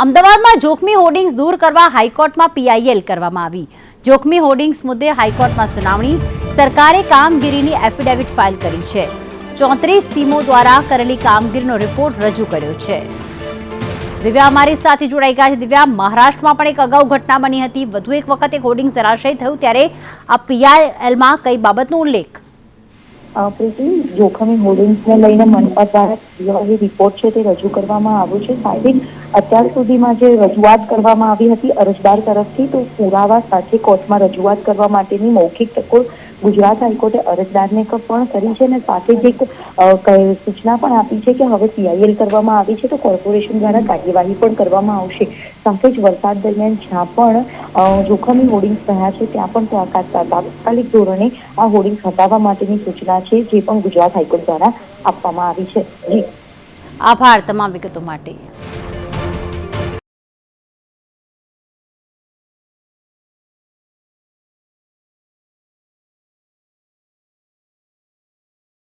અમદાવાદમાં જોખમી હોર્ડિંગ્સ દૂર કરવા હાઈકોર્ટમાં પીઆઈએલ કરવામાં આવી. જોખમી હોર્ડિંગ્સ મુદ્દે હાઈકોર્ટમાં સુનાવણી. સરકારે કામગીરીની એફિડેવિટ ફાઇલ કરી છે. ચોત્રીસ ટીમો દ્વારા કરેલી કામગીરીનો રિપોર્ટ રજૂ કર્યો છે. દિવ્યા અમારી સાથે જોડાઈ ગયા છે. દિવ્યા, મહારાષ્ટ્રમાં પણ એક અગાઉ ઘટના બની હતી. વધુ એક વખત એક હોર્ડિંગ્સ ધરાશય થયું, ત્યારે આ પીઆઈએલમાં કઈ બાબતનો ઉલ્લેખ? પ્રીતિ જોખમી હોર્ડિંગ્સને લઈને મનપા દ્વારા જે રિપોર્ટ છે તે રજૂ કરવામાં આવ્યો છે. સાહેબ, અત્યાર સુધીમાં જે રજૂઆત કરવામાં આવી હતી અરજદાર તરફથી, તો પુરાવા સાથે કોર્ટમાં રજૂઆત કરવા માટેની મૌખિક તકો ગુજરાત હાઈકોર્ટે અરજદારને પણ કરી છે અને સાથે જ એક સૂચના પણ આપી છે કે હવે પીઆઈએલ કરવામાં આવી છે તો કોર્પોરેશન દ્વારા કાર્યવાહી પણ કરવામાં આવશે. સાથે જ વરસાદ દરમિયાન જ્યાં પણ જોખમી હોર્ડિંગ્સ રહ્યા છે ત્યાં પણ તાત્કાલિક ધોરણે આ હોર્ડિંગ્સ હટાવવા માટેની સૂચના છે જે પણ ગુજરાત હાઈકોર્ટ દ્વારા આપવામાં આવી છે. આભાર તમામ વિગતો માટે.